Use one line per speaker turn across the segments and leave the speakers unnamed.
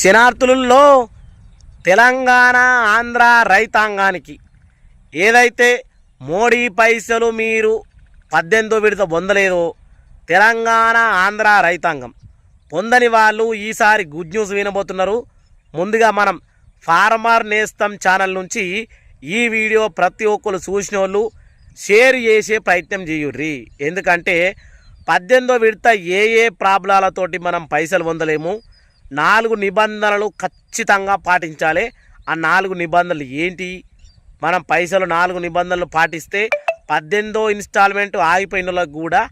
శనార్థులలో తెలంగాణ ఆంధ్ర రైతాంగానికి ఏదైతే మోడీ పైసలు మీరు పద్దెనిమిదో విడత పొందలేదో తెలంగాణ ఆంధ్ర రైతాంగం పొందని వాళ్ళు ఈసారి గుడ్ న్యూస్ వినబోతున్నారు. ముందుగా మనం ఫార్మర్ నేస్తం ఛానల్ నుంచి ఈ వీడియో ప్రతి ఒక్కరు చూసిన వాళ్ళు షేర్ చేసే ప్రయత్నం చేయుర్రి. ఎందుకంటే పద్దెనిమిదో విడత ఏ ఏ ప్రాబ్లాలతోటి మనం పైసలు పొందలేము? నాలుగు నిబంధనలు ఖచ్చితంగా పాటించాలి. ఆ నాలుగు నిబంధనలు ఏంటి? మనం పైసలు నాలుగు నిబంధనలు పాటిస్తే పద్దెనిమిదో ఇన్స్టాల్మెంట్ ఆగిపోయిన కూడా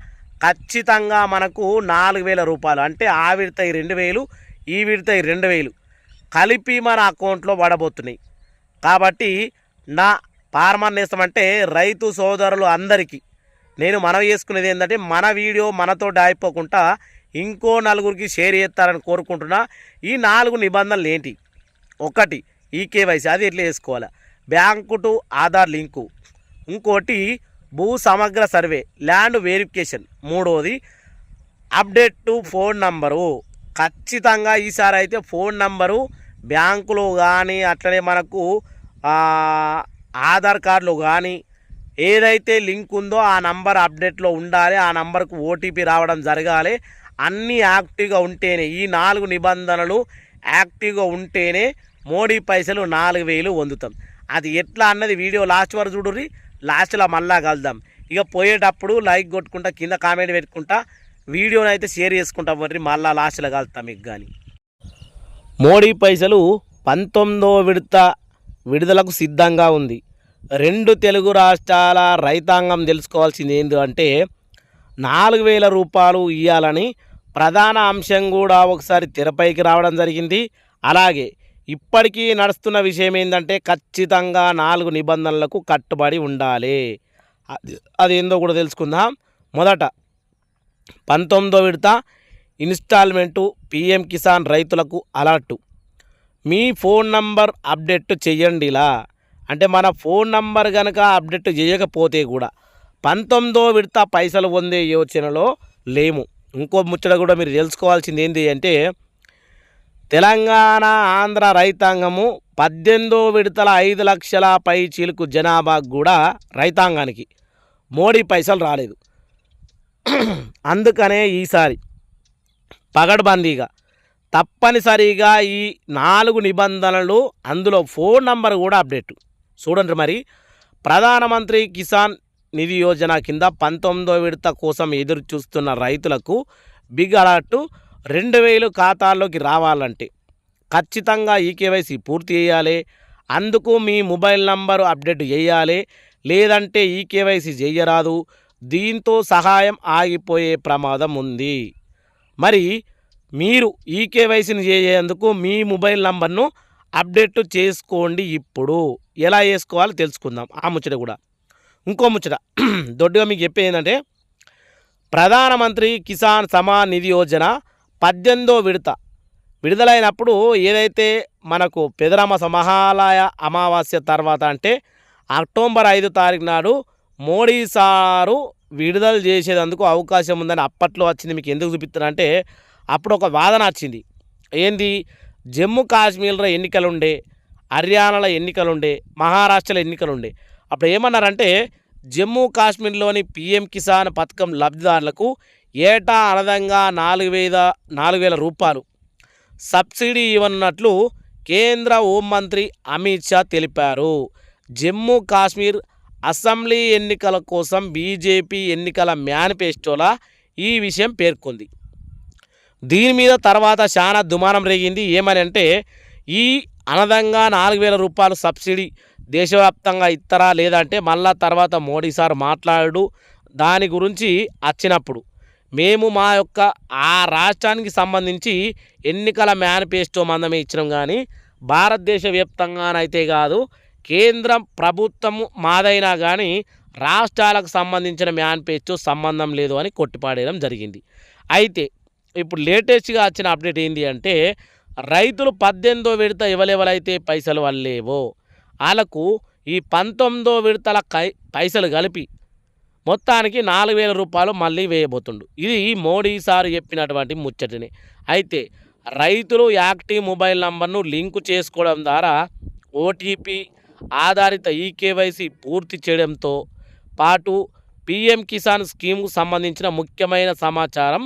ఖచ్చితంగా మనకు నాలుగు వేల రూపాయలు. అంటే ఆ విడతాయి రెండు వేలు ఈ విడతాయి రెండు వేలు కలిపి మన అకౌంట్లో పడబోతున్నాయి. కాబట్టి నా ఫార్మర్ నేస్తామంటే రైతు సోదరులు అందరికీ నేను మనవి చేసుకునేది ఏంటంటే మన వీడియో మనతో ఆగిపోకుండా ఇంకో నలుగురికి షేర్ చేస్తారని కోరుకుంటున్నా. ఈ నాలుగు నిబంధనలు ఏంటి? ఒకటి ఈ కేవైసీ అది ఎట్లా చేసుకోవాలి? Bank to Aadhaar link. ఇంకోటి భూ సమగ్ర సర్వే ల్యాండ్ వెరిఫికేషన్. మూడోది అప్డేట్ టు ఫోన్ నంబరు. ఖచ్చితంగా ఈసారి అయితే ఫోన్ నంబరు బ్యాంకులో కానీ అట్లనే మనకు ఆధార్ కార్డులో కానీ ఏదైతే లింక్ ఉందో ఆ నంబర్ అప్డేట్లో ఉండాలి. ఆ నంబర్కు ఓటీపీ రావడం జరగాలి. అన్నీ యాక్టివ్గా ఉంటేనే ఈ నాలుగు నిబంధనలు యాక్టివ్గా ఉంటేనే మోడీ పైసలు నాలుగు వేలు పొందుతాం అది ఎట్లా అన్నది వీడియో లాస్ట్ వరకు చూడుర్రి లాస్ట్లో మళ్ళా కలుద్దాం. ఇక పోయేటప్పుడు లైక్ కొట్టుకుంటా కింద కామెంట్ పెట్టుకుంటా వీడియోని అయితే షేర్ చేసుకుంటాం మరి మళ్ళా లాస్ట్లో కలుద్దాం మీకు కానీ మోడీ పైసలు పంతొమ్మిదో విడత విడుదలకు సిద్ధంగా ఉంది. రెండు తెలుగు రాష్ట్రాల రైతాంగం తెలుసుకోవాల్సింది ఏంటి అంటే నాలుగు వేల రూపాయలు ఇవ్వాలని ప్రధాన అంశం కూడా ఒకసారి తెరపైకి రావడం జరిగింది. అలాగే ఇప్పటికీ నడుస్తున్న విషయం ఏంటంటే ఖచ్చితంగా నాలుగు నిబంధనలకు కట్టుబడి ఉండాలి. అది అదేందో కూడా తెలుసుకుందాం. మొదట పంతొమ్మిదో విడత ఇన్స్టాల్మెంటు పిఎం కిసాన్ రైతులకు అలర్టు. మీ ఫోన్ నంబర్ అప్డేట్ చేయండిలా. అంటే మన ఫోన్ నంబర్ కనుక అప్డేట్ చేయకపోతే కూడా పంతొమ్మిదో విడత పైసలు పొందే యోచనలో లేము. ఇంకో ముచ్చట కూడా మీరు తెలుసుకోవాల్సింది ఏంటి అంటే తెలంగాణ ఆంధ్ర రైతాంగము పద్దెనిమిదో విడతల ఐదు లక్షల పై చిలుకు జనాభాకు కూడా రైతాంగానికి. మోడీ పైసలు రాలేదు. అందుకనే ఈసారి పగడ్బందీగా తప్పనిసరిగా ఈ నాలుగు నిబంధనలు అందులో ఫోన్ నంబర్ కూడా అప్డేట్. చూడండి మరి ప్రధానమంత్రి కిసాన్ నిధి యోజన కింద పంతొమ్మిదో విడత కోసం ఎదురు చూస్తున్న రైతులకు బిగ్ అలర్ట్ రెండు వేలు ఖాతాల్లోకి రావాలంటే ఖచ్చితంగా ఈ కేవైసీ పూర్తి చేయాలి. అందుకు మీ మొబైల్ నంబరు అప్డేట్ చేయాలి. లేదంటే ఈ కేవైసీ చేయరాదు. దీంతో సహాయం ఆగిపోయే ప్రమాదం ఉంది. మరి మీరు ఈ కేవైసీని చేసేందుకు మీ మొబైల్ నంబర్ను అప్డేట్ చేసుకోండి ఇప్పుడు. ఎలా చేసుకోవాలో తెలుసుకుందాం. ఆ ముచ్చట కూడా. ఇంకో ముచ్చట. దొడ్డుగా మీకు చెప్పేది ఏంటంటే ప్రధానమంత్రి కిసాన్ సమాన్ నిధి యోజన పద్దెనిమిదో విడత. విడుదలైనప్పుడు ఏదైతే మనకు పెదరామ మహాలయ అమావాస్య తర్వాత అంటే అక్టోబర్ ఐదు తారీఖు నాడు మోడీ సారు విడుదల చేసేందుకు అవకాశం ఉందని అప్పట్లో వచ్చింది. మీకు ఎందుకు చూపిస్తున్నారంటే అప్పుడు ఒక వాదన వచ్చింది. ఏంది? జమ్మూ కాశ్మీర్లో ఎన్నికలుండే హర్యానాలో ఎన్నికలుండే మహారాష్ట్రలో ఎన్నికలుండే. అప్పుడు ఏమన్నారంటే జమ్మూ కాశ్మీర్లోని పిఎం కిసాన్ పథకం లబ్ధిదారులకు ఏటా అనదంగా నాలుగు వేల నాలుగు వేల రూపాయలు సబ్సిడీ ఇవ్వనున్నట్లు కేంద్ర హోంమంత్రి అమిత్ షా తెలిపారు. జమ్మూ కాశ్మీర్ అసెంబ్లీ ఎన్నికల కోసం బీజేపీ ఎన్నికల మేనిఫెస్టోలా ఈ విషయం పేర్కొంది. దీని మీద తర్వాత చాలా దుమానం రేగింది. ఏమని అంటే ఈ అనదంగా నాలుగు వేల రూపాయలు సబ్సిడీ దేశవ్యాప్తంగా ఇస్తారా లేదంటే మళ్ళా తర్వాత మోడీ సార్ మాట్లాడు దాని గురించి వచ్చినప్పుడు మేము మా యొక్క ఆ రాష్ట్రానికి సంబంధించి ఎన్నికల మేనిఫెస్టో మందమే ఇచ్చినాం కానీ భారతదేశ వ్యాప్తంగానైతే కాదు కేంద్రం ప్రభుత్వం మాదైనా కానీ రాష్ట్రాలకు సంబంధించిన మేనిఫెస్టో సంబంధం లేదు అని కొట్టిపాడేయడం జరిగింది. అయితే ఇప్పుడు లేటెస్ట్గా వచ్చిన అప్డేట్ ఏంటి అంటే రైతులు పద్దెనిమిదో విడత ఎవరెవరైతే పైసలు వల్లేవో వాళ్ళకు ఈ పంతొమ్మిదో విడతల కై పైసలు కలిపి మొత్తానికి నాలుగు వేల రూపాయలు మళ్ళీ వేయబోతుండు. ఇది మోడీ సార్ చెప్పినటువంటి ముచ్చటిని. అయితే రైతులు యాక్టివ్ మొబైల్ నంబర్ను లింకు చేసుకోవడం ద్వారా ఓటీపీ ఆధారిత ఈకేవైసీ పూర్తి చేయడంతో పాటు పిఎం కిసాన్ స్కీమ్కు సంబంధించిన ముఖ్యమైన సమాచారం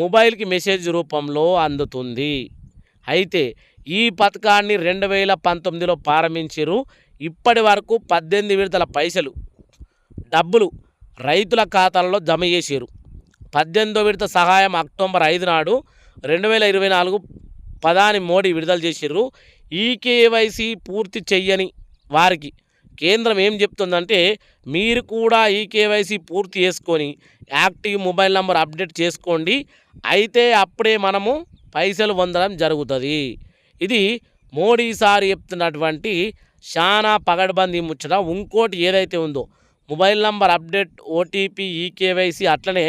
మొబైల్కి మెసేజ్ రూపంలో అందుతుంది. అయితే ఈ పథకాన్ని రెండు వేల పంతొమ్మిదిలో ప్రారంభించారు ఇప్పటి వరకు పద్దెనిమిది విడతల పైసలు డబ్బులు రైతుల ఖాతాలలో జమ చేశారు పద్దెనిమిదో విడత సహాయం అక్టోబర్ ఐదు నాడు రెండు వేల ఇరవై నాలుగు ప్రధాని మోడీ విడుదల చేసిర్రు. ఈ కేవైసీ పూర్తి చెయ్యని వారికి కేంద్రం ఏం చెప్తుందంటే మీరు కూడా ఈ కేవైసీ పూర్తి చేసుకొని యాక్టివ్ మొబైల్ నెంబర్ అప్డేట్ చేసుకోండి. అయితే అప్పుడే మనము పైసలు పొందడం జరుగుతుంది. ఇది మోడీ సార్ చెప్తున్నటువంటి చాలా పగడ్బందీ ముచ్చట. ఇంకోటి ఏదైతే ఉందో mobile number update OTP eKYC అట్లనే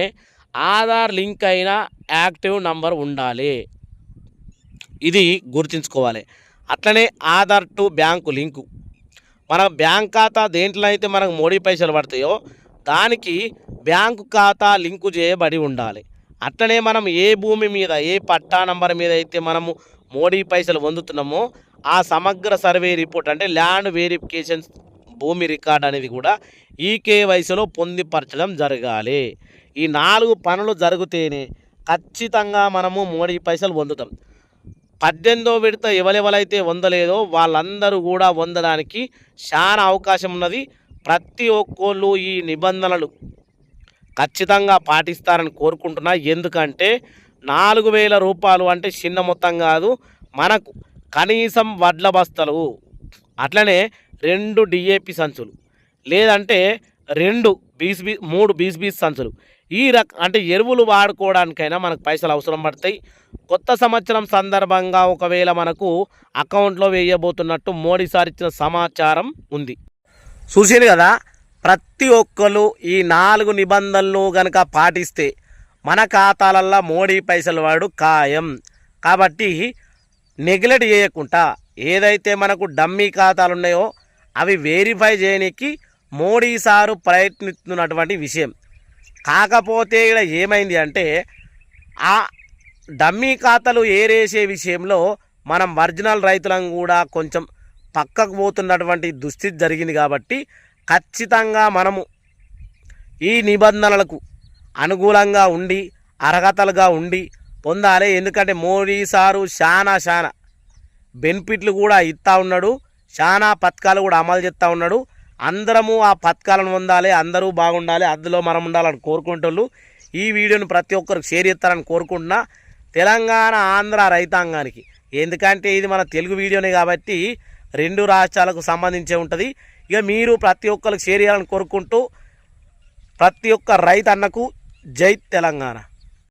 ఆధార్ లింక్ అయిన యాక్టివ్ నంబర్ ఉండాలి. ఇది గుర్తుంచుకోవాలి. అట్లనే ఆధార్ టు బ్యాంకు లింకు. మన బ్యాంక్ ఖాతా దేంట్లో అయితే మనకు మోడీ పైసలు పడతాయో దానికి బ్యాంకు ఖాతా లింకు చేయబడి ఉండాలి. అట్లనే మనం ఏ భూమి మీద ఏ పట్టా నంబర్ మీద అయితే మనము మోడీ పైసలు పొందుతున్నామో ఆ సమగ్ర సర్వే రిపోర్ట్ అంటే ల్యాండ్ వెరిఫికేషన్ భూమి రికార్డ్ అనేది కూడా ఈ కేవైసీలో పొందిపరచడం జరగాలి. ఈ నాలుగు పనులు జరిగితేనే ఖచ్చితంగా మనము మోడీ పైసలు పొందుతాం. పద్దెనిమిదో విడత ఎవరెవరైతే పొందలేదో వాళ్ళందరూ కూడా పొందడానికి చాలా అవకాశం ఉన్నది. ప్రతి ఒక్కళ్ళు ఈ నిబంధనలు ఖచ్చితంగా పాటిస్తారని కోరుకుంటున్నా. ఎందుకంటే నాలుగు వేల రూపాయలు అంటే చిన్న మొత్తం కాదు మనకు కనీసం వడ్ల బస్తలు. అట్లనే రెండు డిఏపి సంచులు. లేదంటే రెండు బీస్ బీ మూడు బీస్ బీస్ సంచులు. ఈ రక అంటే ఎరువులు వాడుకోవడానికైనా మనకు పైసలు అవసరం పడతాయి. కొత్త సంవత్సరం సందర్భంగా ఒకవేళ మనకు అకౌంట్లో వేయబోతున్నట్టు మోడీ సార్ ఇచ్చిన సమాచారం ఉంది. చూసారు కదా ప్రతి ఒక్కరు ఈ నాలుగు నిబంధనలు గనక పాటిస్తే మన ఖాతాలల్లో మోడీ పైసలు వాడు ఖాయం. కాబట్టి నెగ్లెక్ట్ చేయకుండా ఏదైతే మనకు డమ్మీ ఖాతాలు ఉన్నాయో అవి వెరిఫై చేయడానికి మోడీ సారు ప్రయత్నిస్తున్నటువంటి విషయం. కాకపోతే ఇక్కడ ఏమైంది అంటే ఆ డమ్మీ ఖాతాలు ఏరేసే విషయంలో మనం ఒరిజినల్ రైతులను కూడా కొంచెం పక్కకు పోతున్నటువంటి దుస్థితి జరిగింది కాబట్టి ఖచ్చితంగా మనము ఈ నిబంధనలకు అనుకూలంగా ఉండి అర్హతలుగా ఉండి పొందాలి. ఎందుకంటే మోడీ సారు చాలా చాలా బెనిఫిట్లు కూడా ఇస్తూ ఉన్నాడు. చాలా పథకాలు కూడా అమలు చేస్తూ ఉన్నాడు. అందరము ఆ పథకాలను పొందాలి అందరూ బాగుండాలి అందులో మనం ఉండాలని కోరుకుంటోళ్ళు. ఈ వీడియోని ప్రతి ఒక్కరికి షేర్ చేస్తారని కోరుకుంటున్నా. తెలంగాణ ఆంధ్ర రైతాంగానికి. ఎందుకంటే ఇది మన తెలుగు వీడియోనే కాబట్టి రెండు రాష్ట్రాలకు సంబంధించే ఉంటుంది. ఇక మీరు ప్రతి ఒక్కరికి షేర్ చేయాలని కోరుకుంటూ ప్రతి ఒక్క రైతన్నకు జై తెలంగాణ.